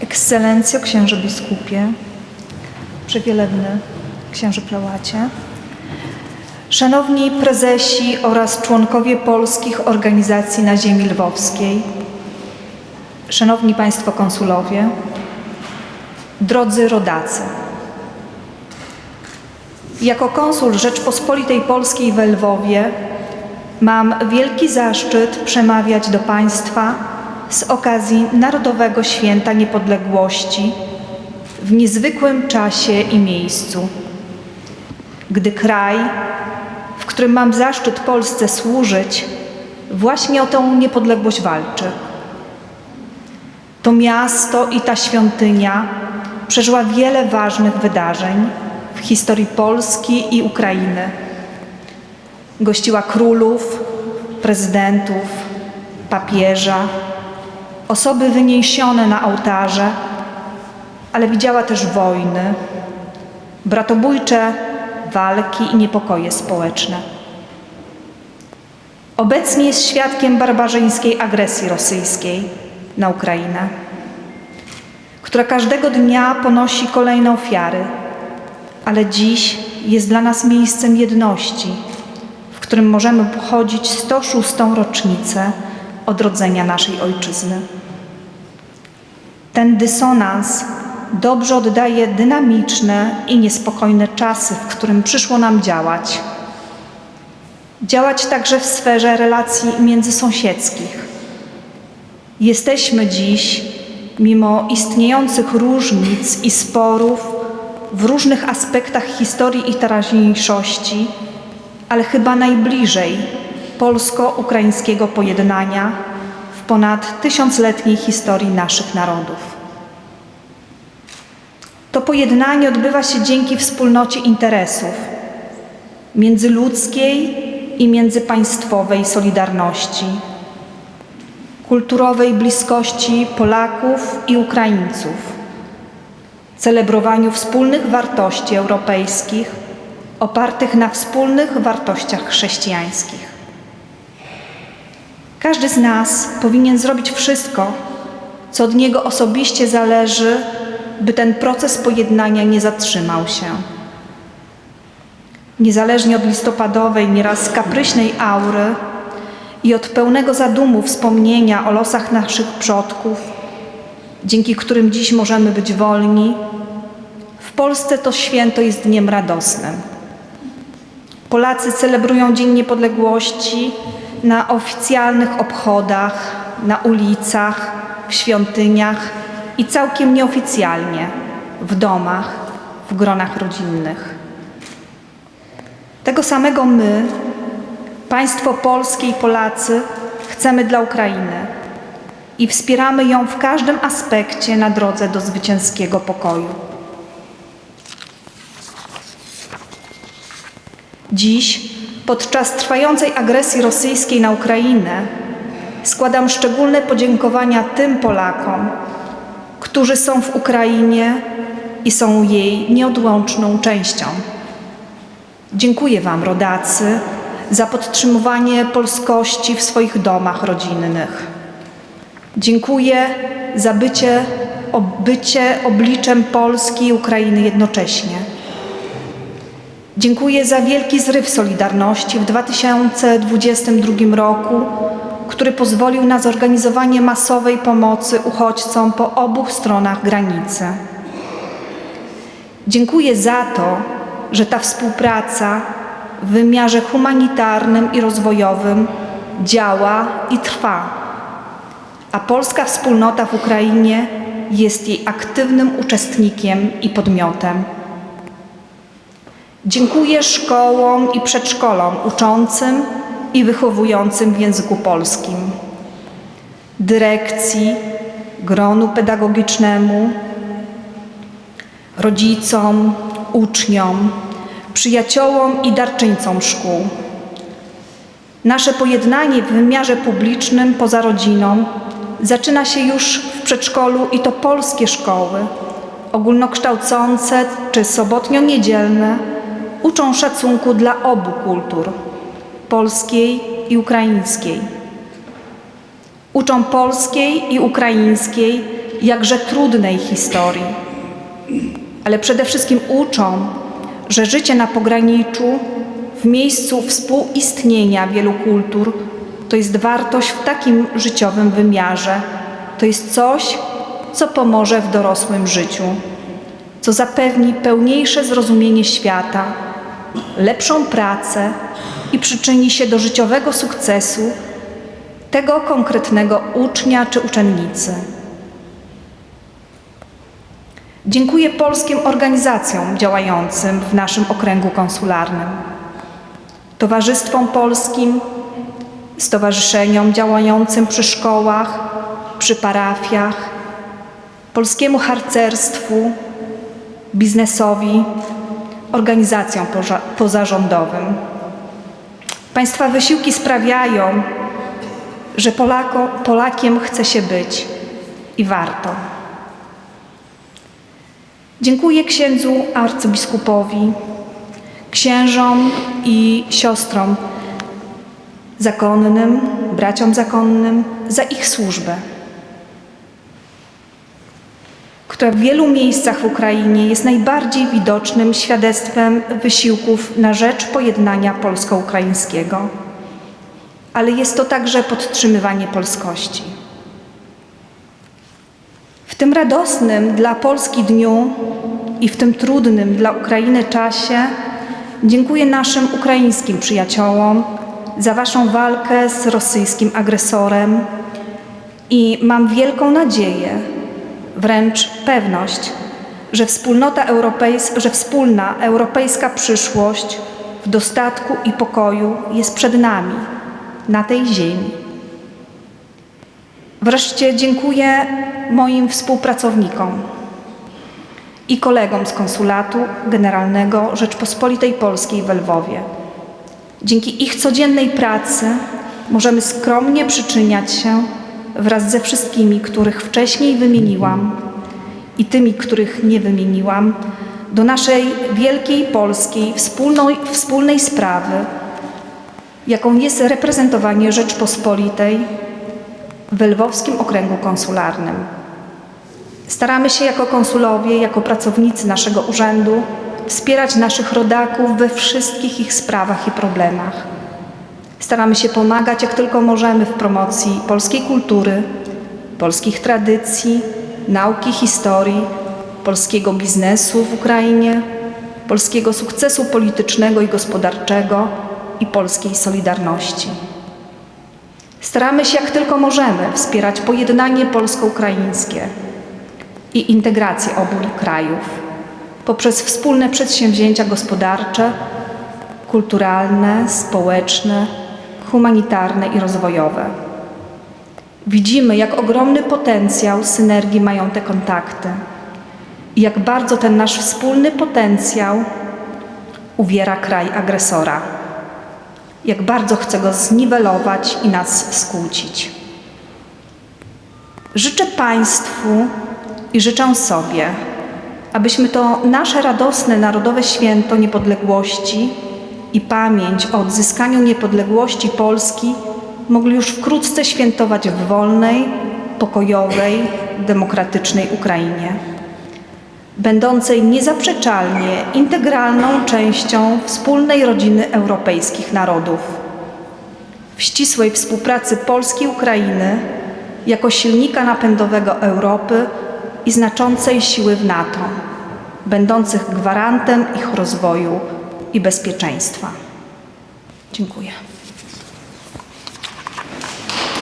Ekscelencjo, księże biskupie, przewielebny księże prelacie, szanowni prezesi oraz członkowie polskich organizacji na ziemi lwowskiej, szanowni państwo konsulowie, drodzy rodacy. Jako konsul Rzeczpospolitej Polskiej we Lwowie mam wielki zaszczyt przemawiać do Państwa z okazji Narodowego Święta Niepodległości w niezwykłym czasie i miejscu, gdy kraj, w którym mam zaszczyt Polsce służyć, właśnie o tę niepodległość walczy. To miasto i ta świątynia przeżyła wiele ważnych wydarzeń w historii Polski i Ukrainy. Gościła królów, prezydentów, papieża, osoby wyniesione na ołtarze, ale widziała też wojny, bratobójcze walki i niepokoje społeczne. Obecnie jest świadkiem barbarzyńskiej agresji rosyjskiej na Ukrainę, która każdego dnia ponosi kolejne ofiary, ale dziś jest dla nas miejscem jedności, w którym możemy obchodzić 106. rocznicę odrodzenia naszej ojczyzny. Ten dysonans dobrze oddaje dynamiczne i niespokojne czasy, w którym przyszło nam działać. Działać także w sferze relacji międzysąsiedzkich. Jesteśmy dziś, mimo istniejących różnic i sporów w różnych aspektach historii i teraźniejszości, ale chyba najbliżej polsko-ukraińskiego pojednania w ponad tysiącletniej historii naszych narodów. To pojednanie odbywa się dzięki wspólnocie interesów międzyludzkiej i międzypaństwowej solidarności, kulturowej bliskości Polaków i Ukraińców, celebrowaniu wspólnych wartości europejskich opartych na wspólnych wartościach chrześcijańskich. Każdy z nas powinien zrobić wszystko, co od niego osobiście zależy, by ten proces pojednania nie zatrzymał się. Niezależnie od listopadowej, nieraz kapryśnej aury i od pełnego zadumu wspomnienia o losach naszych przodków, dzięki którym dziś możemy być wolni, w Polsce to święto jest dniem radosnym. Polacy celebrują Dzień Niepodległości na oficjalnych obchodach, na ulicach, w świątyniach i całkiem nieoficjalnie w domach, w gronach rodzinnych. Tego samego my, państwo polskie i Polacy, chcemy dla Ukrainy i wspieramy ją w każdym aspekcie na drodze do zwycięskiego pokoju. Dziś, podczas trwającej agresji rosyjskiej na Ukrainę, składam szczególne podziękowania tym Polakom, którzy są w Ukrainie i są jej nieodłączną częścią. Dziękuję Wam, rodacy, za podtrzymywanie polskości w swoich domach rodzinnych. Dziękuję za bycie, bycie obliczem Polski i Ukrainy jednocześnie. Dziękuję za wielki zryw Solidarności w 2022 roku, który pozwolił na zorganizowanie masowej pomocy uchodźcom po obu stronach granicy. Dziękuję za to, że ta współpraca w wymiarze humanitarnym i rozwojowym działa i trwa, a polska wspólnota w Ukrainie jest jej aktywnym uczestnikiem i podmiotem. Dziękuję szkołom i przedszkolom uczącym i wychowującym w języku polskim, dyrekcji, gronu pedagogicznemu, rodzicom, uczniom, przyjaciołom i darczyńcom szkół. Nasze pojednanie w wymiarze publicznym poza rodziną zaczyna się już w przedszkolu i to polskie szkoły, ogólnokształcące czy sobotnio-niedzielne, uczą szacunku dla obu kultur polskiej i ukraińskiej. Uczą polskiej i ukraińskiej jakże trudnej historii, ale przede wszystkim uczą, że życie na pograniczu, w miejscu współistnienia wielu kultur, to jest wartość w takim życiowym wymiarze. To jest coś, co pomoże w dorosłym życiu, co zapewni pełniejsze zrozumienie świata, lepszą pracę i przyczyni się do życiowego sukcesu tego konkretnego ucznia czy uczennicy. Dziękuję polskim organizacjom działającym w naszym okręgu konsularnym, towarzystwom polskim, stowarzyszeniom działającym przy szkołach, przy parafiach, polskiemu harcerstwu, biznesowi, organizacjom poza- pozarządowym. Państwa wysiłki sprawiają, że Polako, Polakiem chce się być i warto. Dziękuję księdzu arcybiskupowi, księżom i siostrom zakonnym, braciom zakonnym za ich służbę, która w wielu miejscach w Ukrainie jest najbardziej widocznym świadectwem wysiłków na rzecz pojednania polsko-ukraińskiego, ale jest to także podtrzymywanie polskości. W tym radosnym dla Polski dniu i w tym trudnym dla Ukrainy czasie dziękuję naszym ukraińskim przyjaciołom za Waszą walkę z rosyjskim agresorem i mam wielką nadzieję, wręcz pewność, że, wspólnota europejs- że wspólna europejska przyszłość w dostatku i pokoju jest przed nami, na tej ziemi. Wreszcie dziękuję moim współpracownikom i kolegom z Konsulatu Generalnego Rzeczpospolitej Polskiej w Lwowie. Dzięki ich codziennej pracy możemy skromnie przyczyniać się wraz ze wszystkimi, których wcześniej wymieniłam i tymi, których nie wymieniłam, do naszej wielkiej polskiej wspólnej, wspólnej sprawy, jaką jest reprezentowanie Rzeczpospolitej w Lwowskim Okręgu Konsularnym. Staramy się jako konsulowie, jako pracownicy naszego urzędu wspierać naszych rodaków we wszystkich ich sprawach i problemach. Staramy się pomagać jak tylko możemy w promocji polskiej kultury, polskich tradycji, nauki historii, polskiego biznesu w Ukrainie, polskiego sukcesu politycznego i gospodarczego i polskiej solidarności. Staramy się jak tylko możemy wspierać pojednanie polsko-ukraińskie i integrację obu krajów poprzez wspólne przedsięwzięcia gospodarcze, kulturalne, społeczne, humanitarne i rozwojowe. Widzimy, jak ogromny potencjał synergii mają te kontakty i jak bardzo ten nasz wspólny potencjał uwiera kraj agresora, jak bardzo chce go zniwelować i nas skłócić. Życzę Państwu i życzę sobie, abyśmy to nasze radosne narodowe święto niepodległości i pamięć o odzyskaniu niepodległości Polski mogli już wkrótce świętować w wolnej, pokojowej, demokratycznej Ukrainie, będącej niezaprzeczalnie integralną częścią wspólnej rodziny europejskich narodów. W ścisłej współpracy Polski i Ukrainy jako silnika napędowego Europy i znaczącej siły w NATO, będących gwarantem ich rozwoju i bezpieczeństwa. Dziękuję.